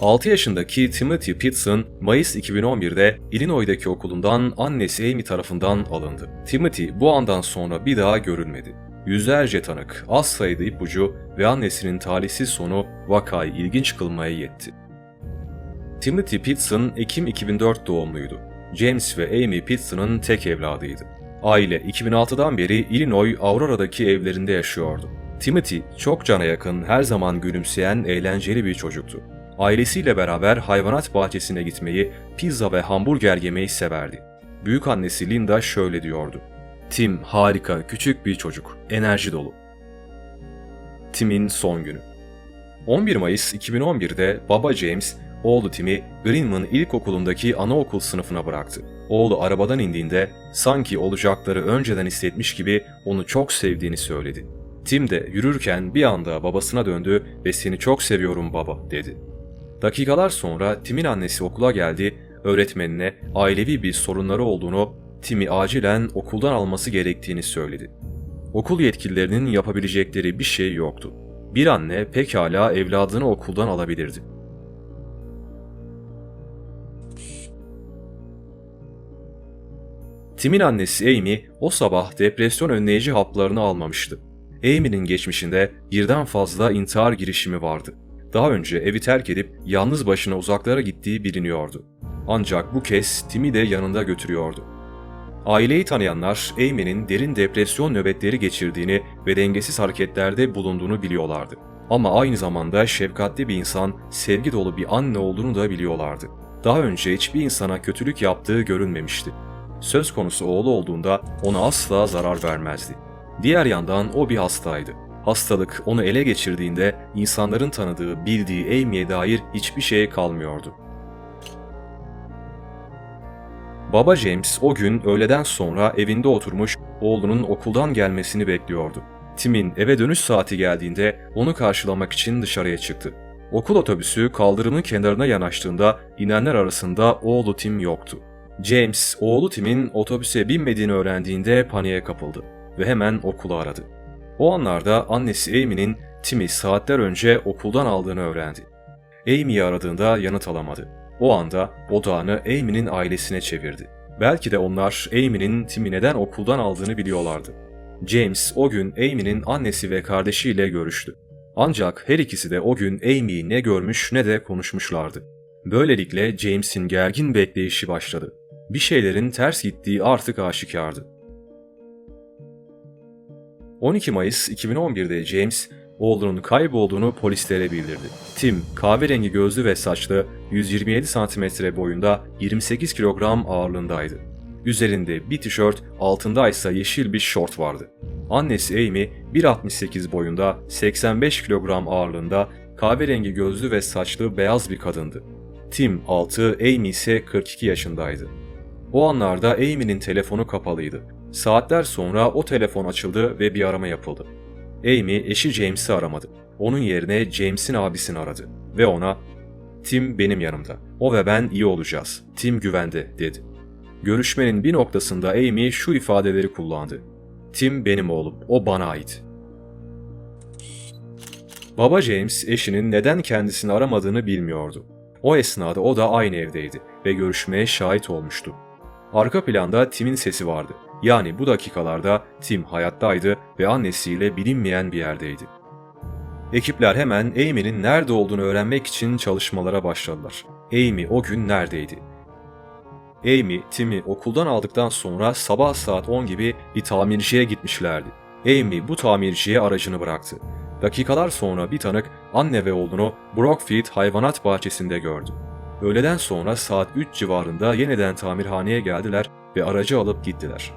6 yaşındaki Timothy Pitson, Mayıs 2011'de Illinois'daki okulundan annesi Amy tarafından alındı. Timothy bu andan sonra bir daha görülmedi. Yüzlerce tanık, az sayıda ipucu ve annesinin talihsiz sonu vakayı ilginç kılmaya yetti. Timothy Pitson, Ekim 2004 doğumluydu. James ve Amy Pitson'ın tek evladıydı. Aile 2006'dan beri Illinois Aurora'daki evlerinde yaşıyordu. Timothy çok cana yakın, her zaman gülümseyen, eğlenceli bir çocuktu. Ailesiyle beraber hayvanat bahçesine gitmeyi, pizza ve hamburger yemeyi severdi. Büyük annesi Linda şöyle diyordu. Tim harika, küçük bir çocuk, enerji dolu. Tim'in son günü. 11 Mayıs 2011'de baba James, oğlu Tim'i Greenman İlkokulu'ndaki anaokul sınıfına bıraktı. Oğlu arabadan indiğinde sanki olacakları önceden hissetmiş gibi onu çok sevdiğini söyledi. Tim de yürürken bir anda babasına döndü ve seni çok seviyorum baba dedi. Dakikalar sonra Tim'in annesi okula geldi, öğretmenine ailevi bir sorunları olduğunu, Tim'i acilen okuldan alması gerektiğini söyledi. Okul yetkililerinin yapabilecekleri bir şey yoktu. Bir anne pekala evladını okuldan alabilirdi. Tim'in annesi Amy o sabah depresyon önleyici haplarını almamıştı. Amy'nin geçmişinde birden fazla intihar girişimi vardı. Daha önce evi terk edip yalnız başına uzaklara gittiği biliniyordu. Ancak bu kez Tim'i de yanında götürüyordu. Aileyi tanıyanlar Amy'nin derin depresyon nöbetleri geçirdiğini ve dengesiz hareketlerde bulunduğunu biliyorlardı. Ama aynı zamanda şefkatli bir insan, sevgi dolu bir anne olduğunu da biliyorlardı. Daha önce hiçbir insana kötülük yaptığı görünmemişti. Söz konusu oğlu olduğunda ona asla zarar vermezdi. Diğer yandan o bir hastaydı. Hastalık onu ele geçirdiğinde insanların tanıdığı, bildiği Amy'ye dair hiçbir şey kalmıyordu. Baba James o gün öğleden sonra evinde oturmuş oğlunun okuldan gelmesini bekliyordu. Tim'in eve dönüş saati geldiğinde onu karşılamak için dışarıya çıktı. Okul otobüsü kaldırımın kenarına yanaştığında inenler arasında oğlu Tim yoktu. James, oğlu Tim'in otobüse binmediğini öğrendiğinde paniğe kapıldı ve hemen okulu aradı. O anlarda annesi Amy'nin Tim'i saatler önce okuldan aldığını öğrendi. Amy'yi aradığında yanıt alamadı. O anda odağını Amy'nin ailesine çevirdi. Belki de onlar Amy'nin Tim'i neden okuldan aldığını biliyorlardı. James o gün Amy'nin annesi ve kardeşiyle görüştü. Ancak her ikisi de o gün Amy'yi ne görmüş ne de konuşmuşlardı. Böylelikle James'in gergin bekleyişi başladı. Bir şeylerin ters gittiği artık aşikardı. 12 Mayıs 2011'de James, oğlunun kaybolduğunu polislere bildirdi. Tim, kahverengi gözlü ve saçlı, 127 cm boyunda 28 kilogram ağırlığındaydı. Üzerinde bir tişört, altında ise yeşil bir şort vardı. Annesi Amy, 1.68 boyunda, 85 kilogram ağırlığında, kahverengi gözlü ve saçlı beyaz bir kadındı. Tim 6, Amy ise 42 yaşındaydı. O anlarda Amy'nin telefonu kapalıydı. Saatler sonra o telefon açıldı ve bir arama yapıldı. Amy eşi James'i aramadı. Onun yerine James'in abisini aradı ve ona "Tim benim yanımda. O ve ben iyi olacağız. Tim güvende." dedi. Görüşmenin bir noktasında Amy şu ifadeleri kullandı. "Tim benim oğlum. O bana ait." Baba James eşinin neden kendisini aramadığını bilmiyordu. O esnada o da aynı evdeydi ve görüşmeye şahit olmuştu. Arka planda Tim'in sesi vardı. Yani bu dakikalarda Tim hayattaydı ve annesiyle bilinmeyen bir yerdeydi. Ekipler hemen Amy'nin nerede olduğunu öğrenmek için çalışmalara başladılar. Amy o gün neredeydi? Amy, Tim'i okuldan aldıktan sonra sabah saat 10 gibi bir tamirciye gitmişlerdi. Amy bu tamirciye aracını bıraktı. Dakikalar sonra bir tanık anne ve oğlunu Brookfield hayvanat bahçesinde gördü. Öğleden sonra saat 3 civarında yeniden tamirhaneye geldiler ve aracı alıp gittiler.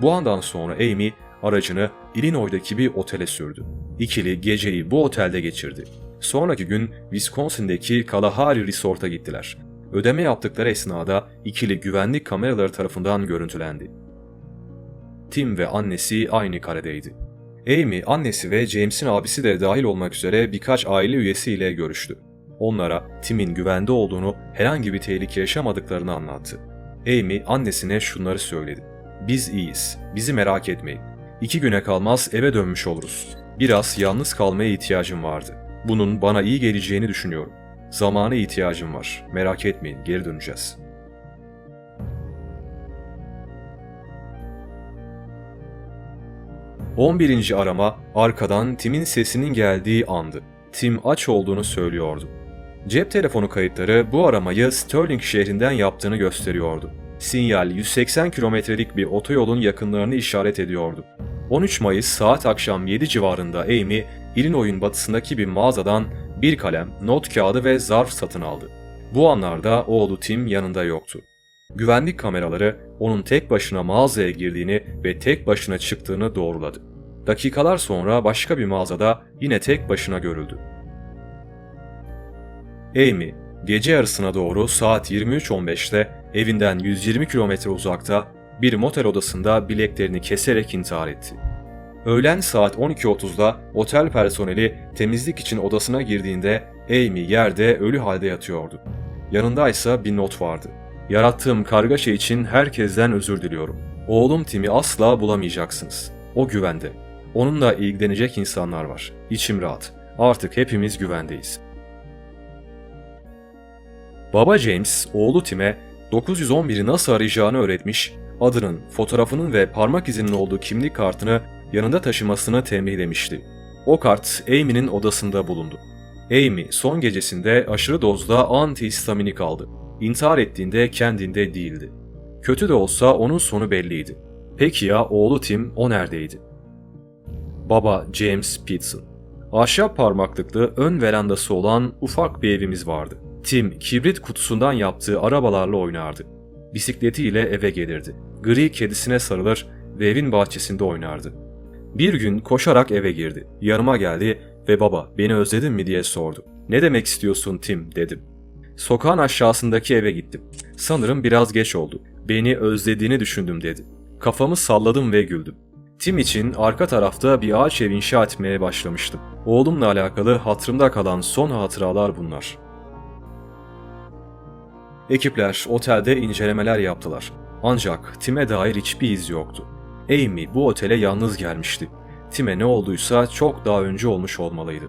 Bu andan sonra Amy aracını Illinois'daki bir otele sürdü. İkili geceyi bu otelde geçirdi. Sonraki gün Wisconsin'deki Kalahari Resort'a gittiler. Ödeme yaptıkları esnada ikili güvenlik kameraları tarafından görüntülendi. Tim ve annesi aynı karedeydi. Amy, annesi ve James'in abisi de dahil olmak üzere birkaç aile üyesiyle görüştü. Onlara Tim'in güvende olduğunu, herhangi bir tehlike yaşamadıklarını anlattı. Amy annesine şunları söyledi. Biz iyiyiz, bizi merak etmeyin. İki güne kalmaz eve dönmüş oluruz. Biraz yalnız kalmaya ihtiyacım vardı. Bunun bana iyi geleceğini düşünüyorum. Zamana ihtiyacım var. Merak etmeyin, geri döneceğiz. On birinci arama arkadan Tim'in sesinin geldiği andı. Tim aç olduğunu söylüyordu. Cep telefonu kayıtları bu aramayı Sterling şehrinden yaptığını gösteriyordu. Sinyal 180 kilometrelik bir otoyolun yakınlarını işaret ediyordu. 13 Mayıs saat akşam 7 civarında Amy, Illinois'un batısındaki bir mağazadan bir kalem, not kağıdı ve zarf satın aldı. Bu anlarda oğlu Tim yanında yoktu. Güvenlik kameraları onun tek başına mağazaya girdiğini ve tek başına çıktığını doğruladı. Dakikalar sonra başka bir mağazada yine tek başına görüldü. Amy, gece yarısına doğru saat 23.15'te evinden 120 kilometre uzakta bir motel odasında bileklerini keserek intihar etti. Öğlen saat 12.30'da otel personeli temizlik için odasına girdiğinde Amy yerde ölü halde yatıyordu. Yanındaysa bir not vardı. Yarattığım kargaşa için herkesten özür diliyorum. Oğlum Tim'i asla bulamayacaksınız. O güvende. Onunla ilgilenecek insanlar var. İçim rahat. Artık hepimiz güvendeyiz. Baba James, oğlu Tim'e 911'i nasıl arayacağını öğretmiş, adının, fotoğrafının ve parmak izinin olduğu kimlik kartını yanında taşımasını tembihlemişti. O kart Amy'nin odasında bulundu. Amy son gecesinde aşırı dozda antihistaminik aldı. İntihar ettiğinde kendinde değildi. Kötü de olsa onun sonu belliydi. Peki ya oğlu Tim o neredeydi? Baba James Pitson. Ahşap parmaklıklı ön verandası olan ufak bir evimiz vardı. Tim kibrit kutusundan yaptığı arabalarla oynardı. Bisikletiyle eve gelirdi. Gri kedisine sarılır ve evin bahçesinde oynardı. Bir gün koşarak eve girdi. Yanıma geldi ve baba beni özledin mi diye sordu. Ne demek istiyorsun Tim dedim. Sokağın aşağısındaki eve gittim. Sanırım biraz geç oldu. Beni özlediğini düşündüm dedi. Kafamı salladım ve güldüm. Tim için arka tarafta bir ağaç ev inşa etmeye başlamıştım. Oğlumla alakalı hatırımda kalan son hatıralar bunlar. Ekipler otelde incelemeler yaptılar. Ancak Tim'e dair hiçbir iz yoktu. Amy bu otele yalnız gelmişti. Tim'e ne olduysa çok daha önce olmuş olmalıydı.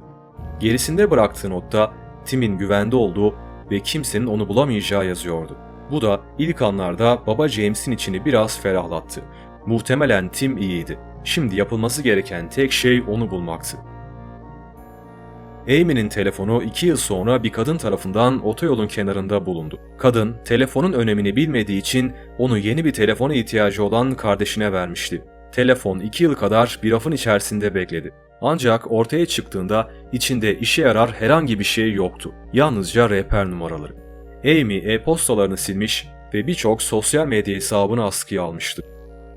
Gerisinde bıraktığı notta Tim'in güvende olduğu ve kimsenin onu bulamayacağı yazıyordu. Bu da ilk anlarda baba James'in içini biraz ferahlattı. Muhtemelen Tim iyiydi. Şimdi yapılması gereken tek şey onu bulmaktı. Amy'nin telefonu iki yıl sonra bir kadın tarafından otoyolun kenarında bulundu. Kadın, telefonun önemini bilmediği için onu yeni bir telefona ihtiyacı olan kardeşine vermişti. Telefon iki yıl kadar bir rafın içerisinde bekledi. Ancak ortaya çıktığında içinde işe yarar herhangi bir şey yoktu. Yalnızca rehber numaraları. Amy e-postalarını silmiş ve birçok sosyal medya hesabını askıya almıştı.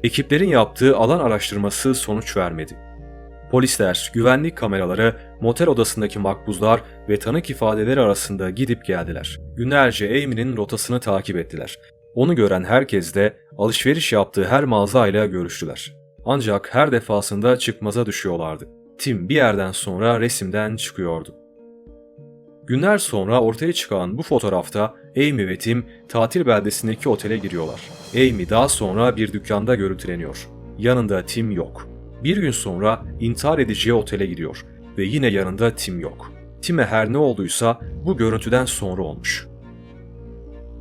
Ekiplerin yaptığı alan araştırması sonuç vermedi. Polisler, güvenlik kameraları, motel odasındaki makbuzlar ve tanık ifadeleri arasında gidip geldiler. Günlerce Amy'nin rotasını takip ettiler. Onu gören herkes de alışveriş yaptığı her mağazayla görüştüler. Ancak her defasında çıkmaza düşüyorlardı. Tim bir yerden sonra resimden çıkıyordu. Günler sonra ortaya çıkan bu fotoğrafta Amy ve Tim tatil beldesindeki otele giriyorlar. Amy daha sonra bir dükkanda görüntüleniyor. Yanında Tim yok. Bir gün sonra intihar edeceği otele gidiyor ve yine yanında Tim yok. Tim'e her ne olduysa bu görüntüden sonra olmuş.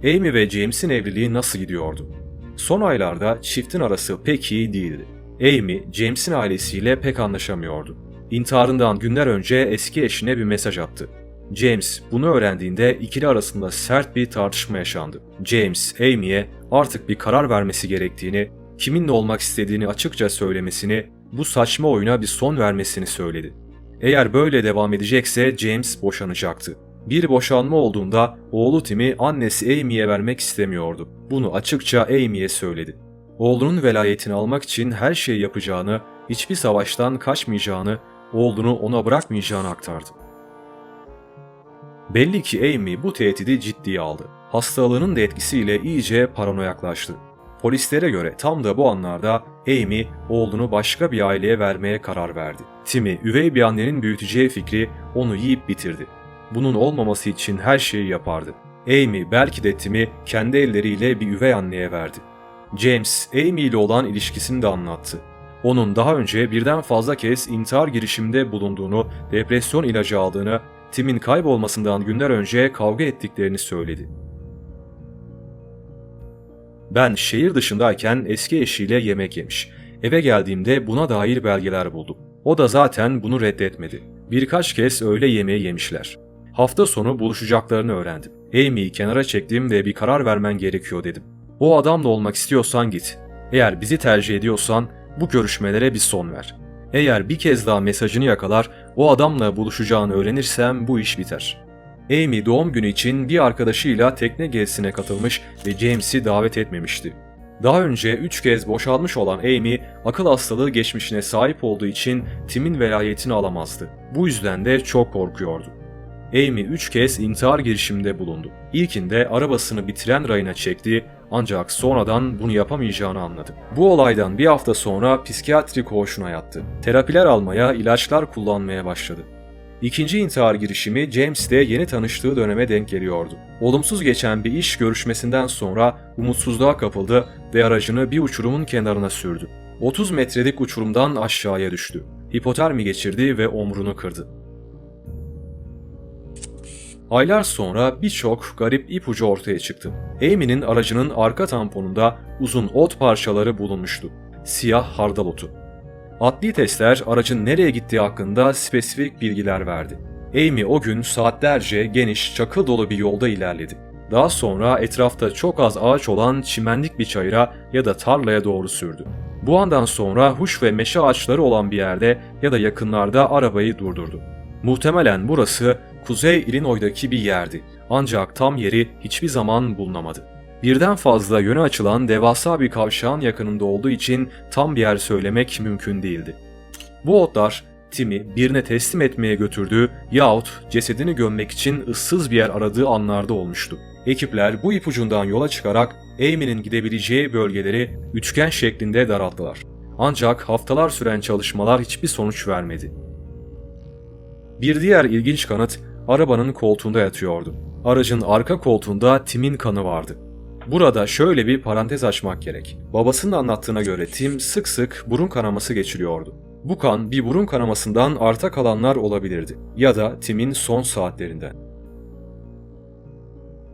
Amy ve James'in evliliği nasıl gidiyordu? Son aylarda çiftin arası pek iyi değildi. Amy, James'in ailesiyle pek anlaşamıyordu. İntiharından günler önce eski eşine bir mesaj attı. James bunu öğrendiğinde ikili arasında sert bir tartışma yaşandı. James, Amy'ye artık bir karar vermesi gerektiğini, kiminle olmak istediğini açıkça söylemesini, bu saçma oyuna bir son vermesini söyledi. Eğer böyle devam edecekse James boşanacaktı. Bir boşanma olduğunda oğlu Tim'i annesi Amy'ye vermek istemiyordu. Bunu açıkça Amy'ye söyledi. Oğlunun velayetini almak için her şeyi yapacağını, hiçbir savaştan kaçmayacağını, oğlunu ona bırakmayacağını aktardı. Belli ki Amy bu tehdidi ciddiye aldı. Hastalığının da etkisiyle iyice paranoyaklaştı. Polislere göre tam da bu anlarda Amy oğlunu başka bir aileye vermeye karar verdi. Tim'i üvey bir annenin büyüteceği fikri onu yiyip bitirdi. Bunun olmaması için her şeyi yapardı. Amy belki de Tim'i kendi elleriyle bir üvey anneye verdi. James, Amy ile olan ilişkisini de anlattı. Onun daha önce birden fazla kez intihar girişiminde bulunduğunu, depresyon ilacı aldığını Tim'in kaybolmasından günler önce kavga ettiklerini söyledi. Ben şehir dışındayken eski eşiyle yemek yemiş. Eve geldiğimde buna dair belgeler buldum. O da zaten bunu reddetmedi. Birkaç kez öğle yemeği yemişler. Hafta sonu buluşacaklarını öğrendim. Amy'yi kenara çektim ve bir karar vermen gerekiyor dedim. O adamla olmak istiyorsan git. Eğer bizi tercih ediyorsan bu görüşmelere bir son ver. Eğer bir kez daha mesajını yakalar, o adamla buluşacağını öğrenirsem bu iş biter. Amy doğum günü için bir arkadaşıyla tekne gezisine katılmış ve James'i davet etmemişti. Daha önce 3 kez boşalmış olan Amy, akıl hastalığı geçmişine sahip olduğu için Tim'in velayetini alamazdı. Bu yüzden de çok korkuyordu. Amy 3 kez intihar girişiminde bulundu. İlkinde arabasını bir tren rayına çekti ancak sonradan bunu yapamayacağını anladı. Bu olaydan bir hafta sonra psikiyatri koğuşuna yattı. Terapiler almaya, ilaçlar kullanmaya başladı. İkinci intihar girişimi James de yeni tanıştığı döneme denk geliyordu. Olumsuz geçen bir iş görüşmesinden sonra umutsuzluğa kapıldı ve aracını bir uçurumun kenarına sürdü. 30 metrelik uçurumdan aşağıya düştü. Hipotermi geçirdi ve omrunu kırdı. Aylar sonra birçok garip ipucu ortaya çıktı. Amy'nin aracının arka tamponunda uzun ot parçaları bulunmuştu. Siyah hardal otu. Adli testler aracın nereye gittiği hakkında spesifik bilgiler verdi. Amy o gün saatlerce geniş, çakıl dolu bir yolda ilerledi. Daha sonra etrafta çok az ağaç olan çimenlik bir çayıra ya da tarlaya doğru sürdü. Bu andan sonra huş ve meşe ağaçları olan bir yerde ya da yakınlarda arabayı durdurdu. Muhtemelen burası Kuzey Illinois'daki bir yerdi. Ancak tam yeri hiçbir zaman bulunamadı. Birden fazla yöne açılan devasa bir kavşağın yakınında olduğu için tam bir yer söylemek mümkün değildi. Bu otlar Tim'i birine teslim etmeye götürdüğü yahut cesedini gömmek için ıssız bir yer aradığı anlarda olmuştu. Ekipler bu ipucundan yola çıkarak Amy'nin gidebileceği bölgeleri üçgen şeklinde daralttılar. Ancak haftalar süren çalışmalar hiçbir sonuç vermedi. Bir diğer ilginç kanıt arabanın koltuğunda yatıyordu. Aracın arka koltuğunda Tim'in kanı vardı. Burada şöyle bir parantez açmak gerek. Babasının anlattığına göre Tim sık sık burun kanaması geçiriyordu. Bu kan bir burun kanamasından arta kalanlar olabilirdi ya da Tim'in son saatlerinden.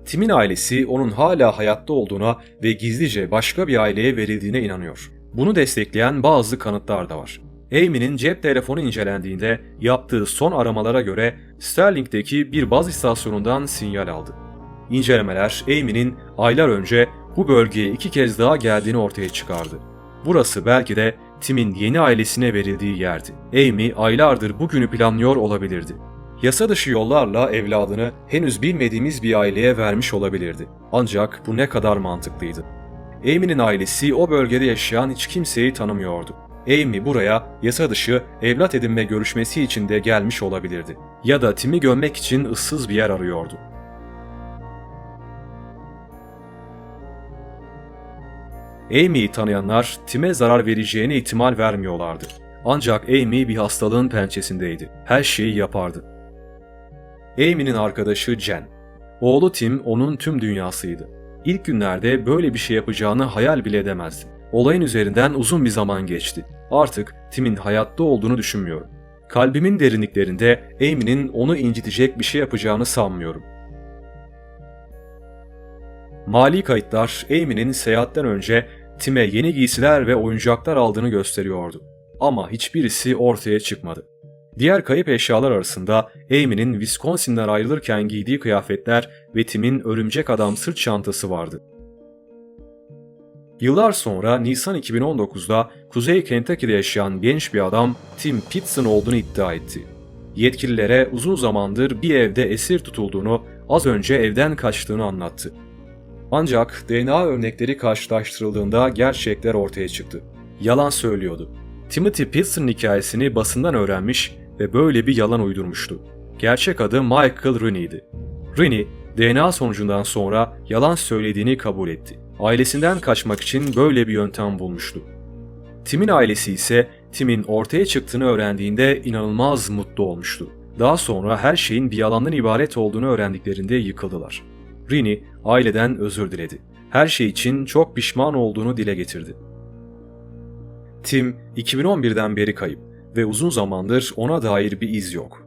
Tim'in ailesi onun hala hayatta olduğuna ve gizlice başka bir aileye verildiğine inanıyor. Bunu destekleyen bazı kanıtlar da var. Amy'nin cep telefonu incelendiğinde yaptığı son aramalara göre Sterling'deki bir baz istasyonundan sinyal aldı. İncelemeler Amy'nin aylar önce bu bölgeye iki kez daha geldiğini ortaya çıkardı. Burası belki de Tim'in yeni ailesine verildiği yerdi. Amy aylardır bugünü planlıyor olabilirdi. Yasa dışı yollarla evladını henüz bilmediğimiz bir aileye vermiş olabilirdi. Ancak bu ne kadar mantıklıydı. Amy'nin ailesi o bölgede yaşayan hiç kimseyi tanımıyordu. Amy buraya yasa dışı evlat edinme görüşmesi için de gelmiş olabilirdi. Ya da Tim'i gömmek için ıssız bir yer arıyordu. Amy'yi tanıyanlar Tim'e zarar vereceğine ihtimal vermiyorlardı. Ancak Amy bir hastalığın pençesindeydi. Her şeyi yapardı. Amy'nin arkadaşı Jen. Oğlu Tim onun tüm dünyasıydı. İlk günlerde böyle bir şey yapacağını hayal bile edemezdi. Olayın üzerinden uzun bir zaman geçti. Artık Tim'in hayatta olduğunu düşünmüyorum. Kalbimin derinliklerinde Amy'nin onu incitecek bir şey yapacağını sanmıyorum. Mali kayıtlar Amy'nin seyahatten önce Tim'e yeni giysiler ve oyuncaklar aldığını gösteriyordu. Ama hiçbirisi ortaya çıkmadı. Diğer kayıp eşyalar arasında Amy'nin Wisconsin'den ayrılırken giydiği kıyafetler ve Tim'in örümcek adam sırt çantası vardı. Yıllar sonra Nisan 2019'da Kuzey Kentucky'de yaşayan genç bir adam Tim Pitson olduğunu iddia etti. Yetkililere uzun zamandır bir evde esir tutulduğunu, az önce evden kaçtığını anlattı. Ancak DNA örnekleri karşılaştırıldığında gerçekler ortaya çıktı. Yalan söylüyordu. Timothy Pilson'ın hikayesini basından öğrenmiş ve böyle bir yalan uydurmuştu. Gerçek adı Michael Rooney'di. Rooney, DNA sonucundan sonra yalan söylediğini kabul etti. Ailesinden kaçmak için böyle bir yöntem bulmuştu. Tim'in ailesi ise Tim'in ortaya çıktığını öğrendiğinde inanılmaz mutlu olmuştu. Daha sonra her şeyin bir yalandan ibaret olduğunu öğrendiklerinde yıkıldılar. Rini aileden özür diledi. Her şey için çok pişman olduğunu dile getirdi. Tim 2011'den beri kayıp ve uzun zamandır ona dair bir iz yok.